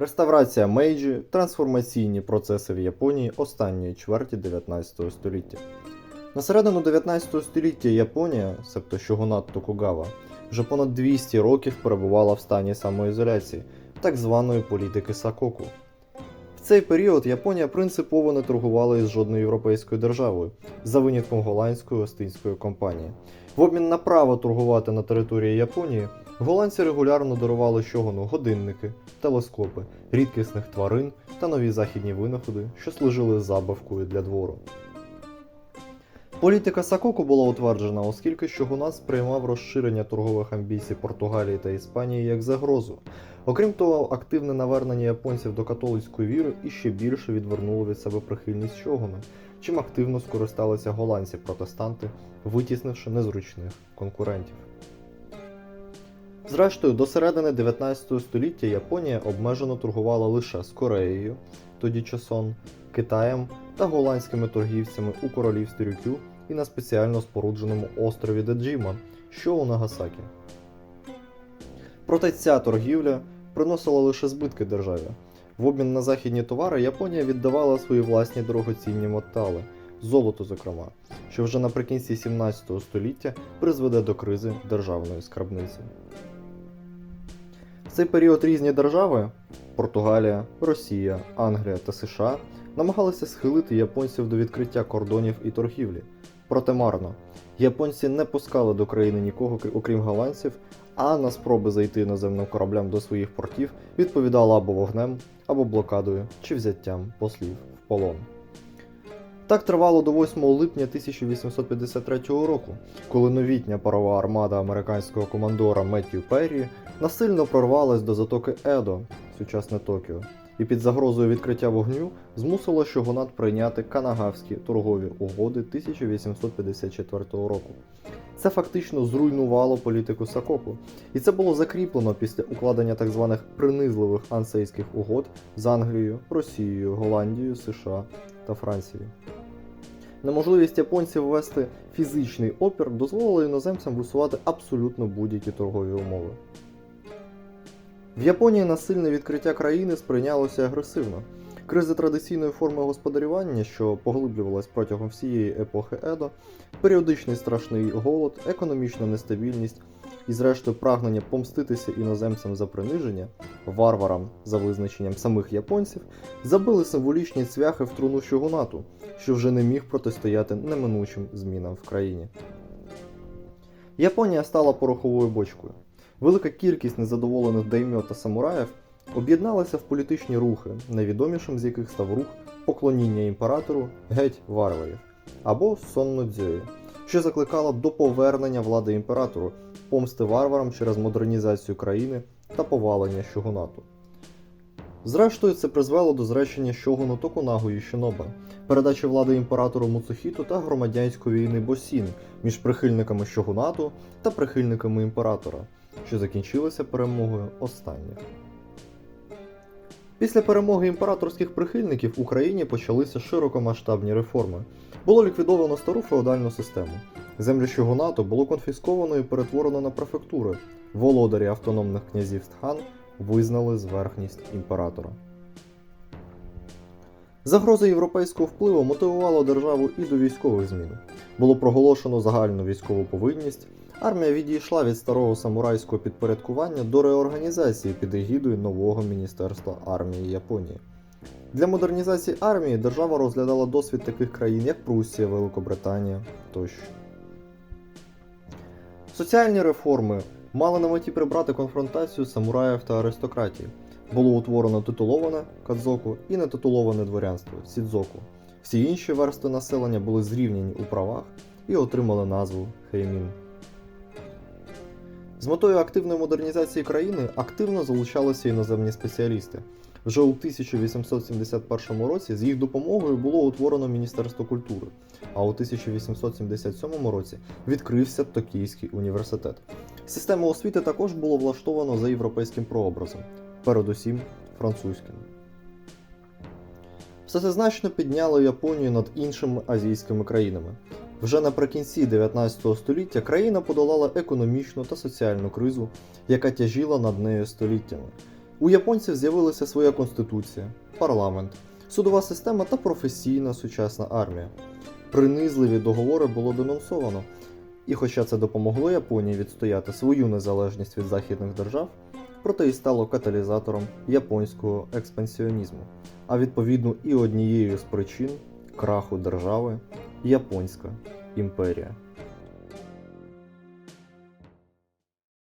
Реставрація Мейджі трансформаційні процеси в Японії останньої чверті 19 століття. На середину 19 століття Японія, себто Шогунат Токугава, вже понад 200 років перебувала в стані самоізоляції, так званої політики Сакоку. В цей період Японія принципово не торгувала із жодною європейською державою, за винятком голландської Остинської компанії. В обмін на право торгувати на території Японії голландці регулярно дарували щогону годинники, телескопи, рідкісних тварин та нові західні винаходи, що служили забавкою для двору. Політика Сакоку була утверджена, оскільки Щогунат сприймав розширення торгових амбіцій Португалії та Іспанії як загрозу. Окрім того, активне навернення японців до католицької віри іще більше відвернуло від себе прихильність Щогуна, чим активно скористалися голландці-протестанти, витіснивши незручних конкурентів. Зрештою, до середини 19 століття Японія обмежено торгувала лише з Кореєю, тоді Чосон, Китаєм та голландськими торгівцями у королівстві Рюкю і на спеціально спорудженому острові Деджіма, що у Нагасакі. Проте ця торгівля приносила лише збитки державі. В обмін на західні товари Японія віддавала свої власні дорогоцінні метали, золото, зокрема, що вже наприкінці 17 століття призведе до кризи державної скарбниці. Цей період різні держави Португалія, Росія, Англія та США намагалися схилити японців до відкриття кордонів і торгівлі. Проте марно. Японці не пускали до країни нікого, окрім голландців, а на спроби зайти наземним кораблям до своїх портів відповідала або вогнем, або блокадою чи взяттям послів в полон. Так тривало до 8 липня 1853 року, коли новітня парова армада американського командора Меттью Перрі насильно прорвалась до затоки Едо, сучасне Токіо, і під загрозою відкриття вогню змусило Шогунат прийняти канагавські торгові угоди 1854 року. Це фактично зруйнувало політику Сакоку, і це було закріплено після укладення так званих принизливих ансейських угод з Англією, Росією, Голландією, США та Францією. Неможливість японців ввести фізичний опір дозволила іноземцям висувати абсолютно будь-які торгові умови. В Японії насильне відкриття країни сприйнялося агресивно. Криза традиційної форми господарювання, що поглиблювалась протягом всієї епохи Едо, періодичний страшний голод, економічна нестабільність і, зрештою, прагнення помститися іноземцям за приниження, варварам за визначенням самих японців, забили символічні цвяхи в труну Шогунату, що вже не міг протистояти неминучим змінам в країні. Японія стала пороховою бочкою. Велика кількість незадоволених даймьо та самураїв об'єдналася в політичні рухи, найвідомішим з яких став рух поклоніння імператору геть варварів або соннодзьої, що закликала до повернення влади імператору, помсти варварам через модернізацію країни та повалення щогунату. Зрештою, це призвело до зречення щогуну Токунагу Шиноба, передачі влади імператору Муцухіту та громадянської війни Босін між прихильниками щогунату та прихильниками імператора, що закінчилася перемогою останніх. Після перемоги імператорських прихильників в Україні почалися широкомасштабні реформи. Було ліквідовано стару феодальну систему. Землі Щогунату було конфісковано і перетворено на префектури. Володарі автономних князівств хан визнали зверхність імператора. Загроза європейського впливу мотивувала державу і до військових змін. Було проголошено загальну військову повинність. Армія відійшла від старого самурайського підпорядкування до реорганізації під егідою нового міністерства армії Японії. Для модернізації армії держава розглядала досвід таких країн, як Пруссія, Великобританія тощо. Соціальні реформи мали на меті прибрати конфронтацію самураїв та аристократії. Було утворено титуловане кадзоку і нетитуловане дворянство сідзоку. Всі інші верстви населення були зрівняні у правах і отримали назву хеймін. З метою активної модернізації країни активно залучалися іноземні спеціалісти. Вже у 1871 році з їх допомогою було утворено Міністерство культури, а у 1877 році відкрився Токійський університет. Систему освіти також було влаштовано за європейським прообразом, передусім французьким. Все це значно підняло Японію над іншими азійськими країнами. Вже наприкінці 19 століття країна подолала економічну та соціальну кризу, яка тяжіла над нею століттями. У японців з'явилася своя конституція, парламент, судова система та професійна сучасна армія. Принизливі договори було денонсовано, і хоча це допомогло Японії відстояти свою незалежність від західних держав, проте і стало каталізатором японського експансіонізму, а відповідно і однією з причин краху держави Японська імперія.